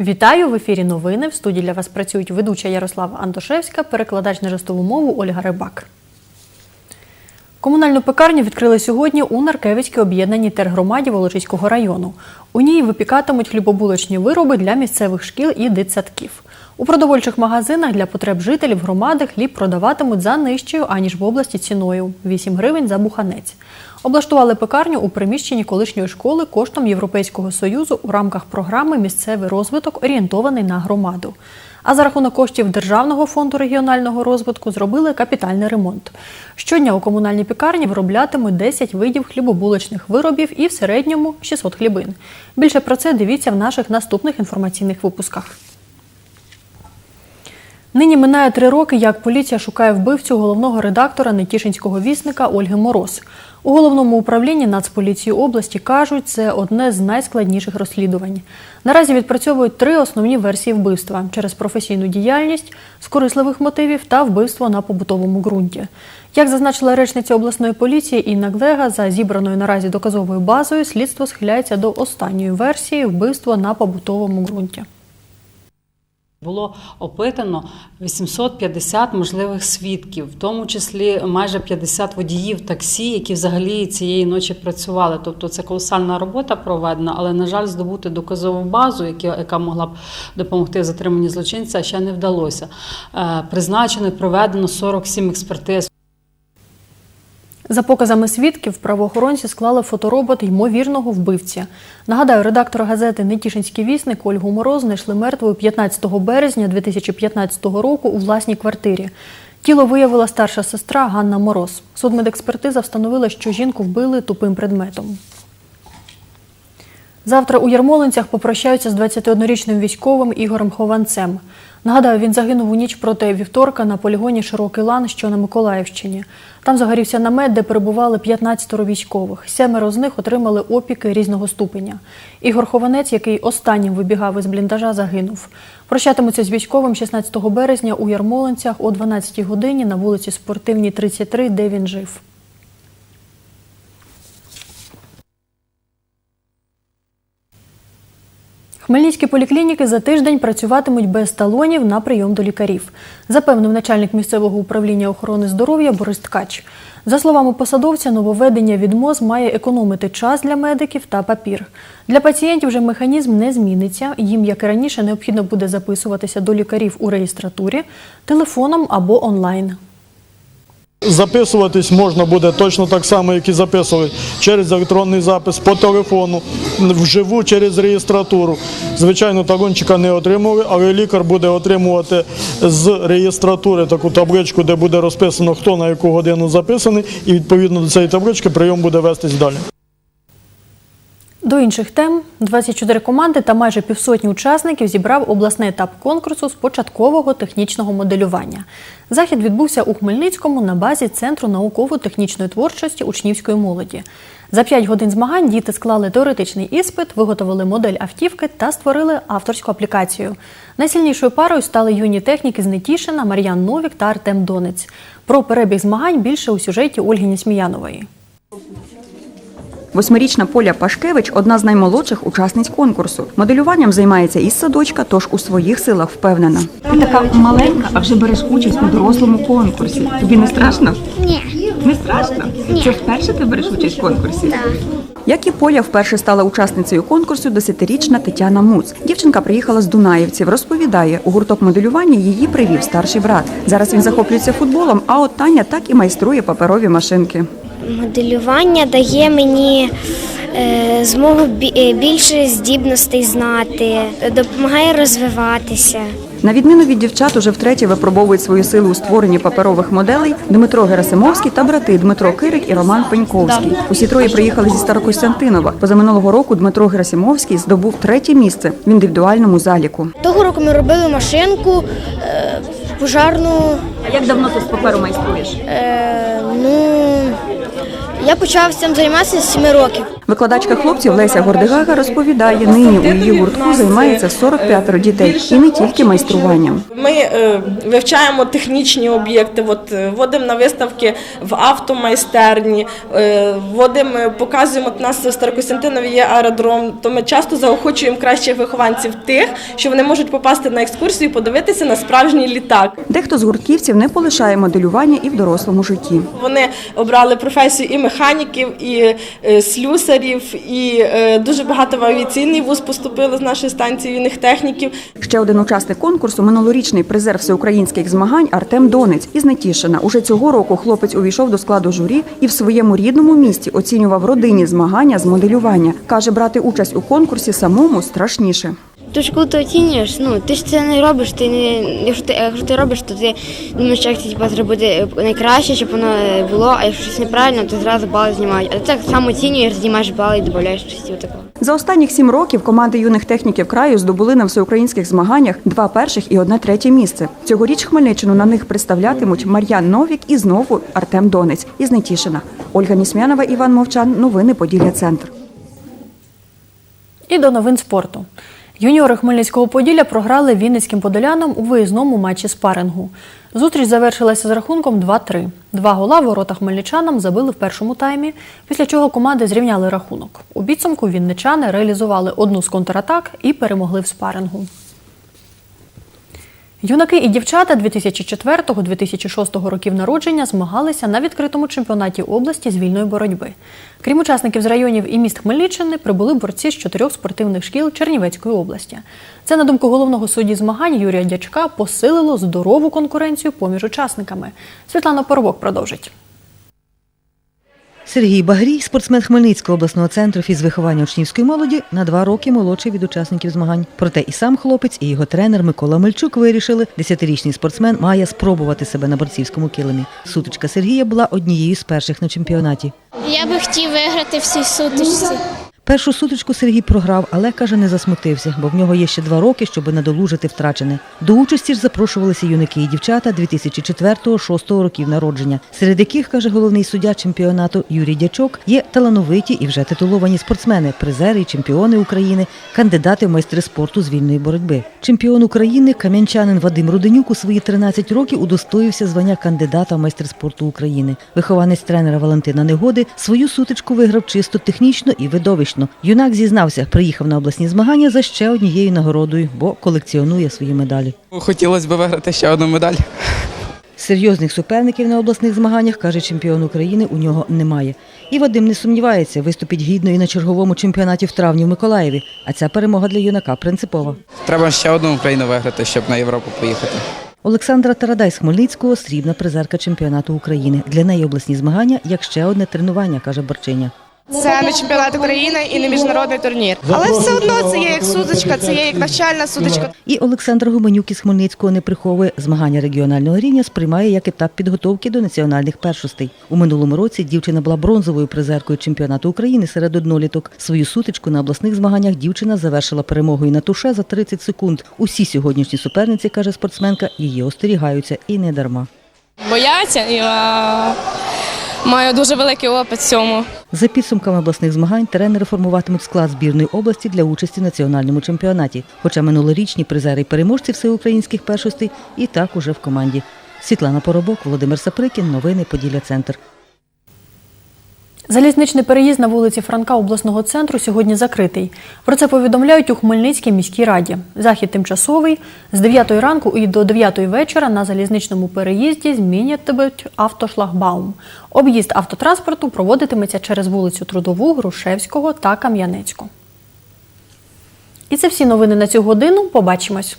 Вітаю в ефірі новини. В студії для вас працюють ведуча Ярослава Антошевська, перекладач на жестову мову Ольга Рибак. Комунальну пекарню відкрили сьогодні у Наркевицькій об'єднаній тергромаді Волочиського району. У ній випікатимуть хлібобулочні вироби для місцевих шкіл і дитсадків. У продовольчих магазинах для потреб жителів громади хліб продаватимуть за нижчою, аніж в області ціною 8 гривень за буханець. Облаштували пекарню у приміщенні колишньої школи коштом Європейського союзу у рамках програми Місцевий розвиток орієнтований на громаду. А за рахунок коштів Державного фонду регіонального розвитку зробили капітальний ремонт. Щодня у комунальній пекарні вироблятимуть 10 видів хлібобулочних виробів і в середньому 600 хлібин. Більше про це дивіться в наших наступних інформаційних випусках. Нині минає три роки, як поліція шукає вбивцю головного редактора Нетішинського вісника Ольги Мороз. У головному управлінні Нацполіції області кажуть, це одне з найскладніших розслідувань. Наразі відпрацьовують три основні версії вбивства через професійну діяльність, з корисливих мотивів та вбивство на побутовому ґрунті. Як зазначила речниця обласної поліції Інна Глега, за зібраною наразі доказовою базою слідство схиляється до останньої версії вбивство на побутовому ґрунті. Було опитано 850 можливих свідків, в тому числі майже 50 водіїв таксі, які взагалі цієї ночі працювали. Тобто це колосальна робота проведена, але, на жаль, здобути доказову базу, яка могла б допомогти в затриманні злочинця, ще не вдалося. Е, Призначено і проведено 47 експертиз. За показами свідків, правоохоронці склали фоторобот ймовірного вбивця. Нагадаю, редактор газети Нетішинський вісник Ольгу Мороз знайшли мертвою 15 березня 2015 року у власній квартирі. Тіло виявила старша сестра Ганна Мороз. Судмедекспертиза встановила, що жінку вбили тупим предметом. Завтра у Ярмолинцях попрощаються з 21-річним військовим Ігорем Хованцем. Нагадаю, він загинув у ніч проти вівторка на полігоні Широкий Лан, що на Миколаївщині. Там загорівся намет, де перебували 15 військових. Семеро з них отримали опіки різного ступеня. Ігор Хованець, який останнім вибігав із бліндажа, загинув. Прощатимуться з військовим 16 березня у Ярмолинцях о 12 годині на вулиці Спортивній, 33, де він жив. Хмельницькі поліклініки за тиждень працюватимуть без талонів на прийом до лікарів, запевнив начальник місцевого управління охорони здоров'я Борис Ткач. За словами посадовця, нововведення від МОЗ має економити час для медиків та папір. Для пацієнтів же механізм не зміниться. Їм, як і раніше, необхідно буде записуватися до лікарів у реєстратурі, телефоном або онлайн. Записуватись можна буде точно так само, як і записували через електронний запис по телефону, вживу через реєстратуру. Звичайно, талончика не отримали, але лікар буде отримувати з реєстратури таку табличку, де буде розписано, хто на яку годину записаний, і відповідно до цієї таблички прийом буде вестись далі. До інших тем 24 команди та майже півсотні учасників зібрав обласний етап конкурсу з початкового технічного моделювання. Захід відбувся у Хмельницькому на базі Центру науково-технічної творчості учнівської молоді. За 5 годин змагань діти склали теоретичний іспит, виготовили модель автівки та створили авторську аплікацію. Найсильнішою парою стали юні техніки з Нетішина, Мар'ян Новік та Артем Донець. Про перебіг змагань більше у сюжеті Ольги Несміянової. Восьмирічна Поля Пашкевич одна з наймолодших учасниць конкурсу. Моделюванням займається із садочка, тож у своїх силах впевнена. Ти така маленька, а вже береш участь у дорослому конкурсі. Тобі не страшно? Ні. Не страшно? Це вперше ти береш участь в конкурсі? Так. Як і Поля вперше стала учасницею конкурсу десятирічна Тетяна Муц. Дівчинка приїхала з Дунаївців. Розповідає, у гурток моделювання її привів старший брат. Зараз він захоплюється футболом, а от Таня так і майструє паперові машинки. Моделювання дає мені е, змогу е, більше здібностей знати, допомагає розвиватися. На відміну від дівчат, уже втретє випробовують свої сили у створенні паперових моделей Дмитро Герасимовський та брати Дмитро Кирик і Роман Пеньковський. Усі троє приїхали зі Старокостянтинова. Позаминулого року Дмитро Герасимовський здобув третє місце в індивідуальному заліку. Того року ми робили машинку е, пожарну. А як давно ти з паперу майструєш? Е, ну, я почав цим займатися з 7 років. Викладачка хлопців Леся Гордигага розповідає, нині у її гуртку займається 45 дітей і не тільки майструванням. Ми е, вивчаємо технічні об'єкти, от, е, водимо на виставки в автомайстерні, е, водимо, показуємо, у нас в Старокостянтинові є аеродром, то ми часто заохочуємо кращих вихованців тих, що вони можуть попасти на екскурсію і подивитися на справжній літак. Дехто з гуртківців не полишає моделювання і в дорослому житті. Вони обрали професію і механіків, і е, слюсарів, і е, дуже багато в авіаційний вуз поступили з нашої станції юних техніків. Ще один учасник конкурсу минулорічний призер всеукраїнських змагань Артем Донець із Нетішина. Уже цього року хлопець увійшов до складу журі і в своєму рідному місті оцінював родинні змагання з моделювання. каже, брати участь у конкурсі самому страшніше. Ти ж коли ти оцінюєш, ну ти ж це не робиш. Ти не якщо ти якщо ти робиш, то ти думаєш, як це типу, зробити найкраще, щоб воно було. А якщо щось неправильно, то зразу бали знімають. А ти так сам оцінюєш, знімаєш бали і додаєш щось типу такого. За останніх сім років команди юних техніків краю здобули на всеукраїнських змаганнях два перших і одне третє місце. Цьогоріч Хмельниччину на них представлятимуть Мар'ян Новік і знову Артем Донець із Нетішина. Ольга Нісмянова, Іван Мовчан. Новини Поділля Центр. І до новин спорту. Юніори Хмельницького Поділля програли вінницьким подолянам у виїзному матчі спарингу. Зустріч завершилася з рахунком 2-3. Два гола ворота хмельничанам забили в першому таймі, після чого команди зрівняли рахунок. У підсумку вінничани реалізували одну з контратак і перемогли в спарингу. Юнаки і дівчата 2004-2006 років народження змагалися на відкритому чемпіонаті області з вільної боротьби. Крім учасників з районів і міст Хмельниччини, прибули борці з чотирьох спортивних шкіл Чернівецької області. Це, на думку головного судді змагань Юрія Дячка, посилило здорову конкуренцію поміж учасниками. Світлана Поробок продовжить. Сергій Багрій, спортсмен Хмельницького обласного центру фізвиховання учнівської молоді, на два роки молодший від учасників змагань. Проте і сам хлопець, і його тренер Микола Мельчук вирішили, десятирічний спортсмен має спробувати себе на борцівському килимі. Сутичка Сергія була однією з перших на чемпіонаті. Я би хотів виграти в цій сутичці. Першу сутичку Сергій програв, але каже, не засмутився, бо в нього є ще два роки, щоб надолужити втрачене. До участі ж запрошувалися юнаки і дівчата 2004-2006 років народження, серед яких каже головний суддя чемпіонату Юрій Дячок, є талановиті і вже титуловані спортсмени, призери і чемпіони України, кандидати в майстри спорту з вільної боротьби. Чемпіон України кам'янчанин Вадим Руденюк у свої 13 років удостоївся звання кандидата в майстри спорту України. Вихованець тренера Валентина Негоди свою сутичку виграв чисто технічно і видовищно. Юнак зізнався, приїхав на обласні змагання за ще однією нагородою, бо колекціонує свої медалі. Хотілося б виграти ще одну медаль. Серйозних суперників на обласних змаганнях, каже чемпіон України, у нього немає. І Вадим не сумнівається, виступить гідно і на черговому чемпіонаті в травні в Миколаєві. А ця перемога для юнака принципова. Треба ще одну Україну виграти, щоб на Європу поїхати. Олександра Тарадай з Хмельницького срібна призерка чемпіонату України. Для неї обласні змагання як ще одне тренування, каже Борчиня. Це не чемпіонат України і не міжнародний турнір. Але все одно це є як сутичка, це є як навчальна сутичка. І Олександр Гуменюк із Хмельницького не приховує змагання регіонального рівня сприймає як етап підготовки до національних першостей. У минулому році дівчина була бронзовою призеркою чемпіонату України серед одноліток. Свою сутичку на обласних змаганнях дівчина завершила перемогою на туше за 30 секунд. Усі сьогоднішні суперниці, каже спортсменка, її остерігаються і не дарма. Бояться і маю дуже великий опит в цьому. За підсумками обласних змагань тренери формуватимуть склад збірної області для участі в національному чемпіонаті. Хоча минулорічні призери переможці всеукраїнських першостей і так уже в команді. Світлана Поробок, Володимир Саприкін. Новини Поділля Центр. Залізничний переїзд на вулиці Франка обласного центру сьогодні закритий. Про це повідомляють у Хмельницькій міській раді. Захід тимчасовий. З 9 ранку і до 9 вечора на залізничному переїзді змінятимуть автошлагбаум. Об'їзд автотранспорту проводитиметься через вулицю Трудову, Грушевського та Кам'янецьку. І це всі новини на цю годину. Побачимось.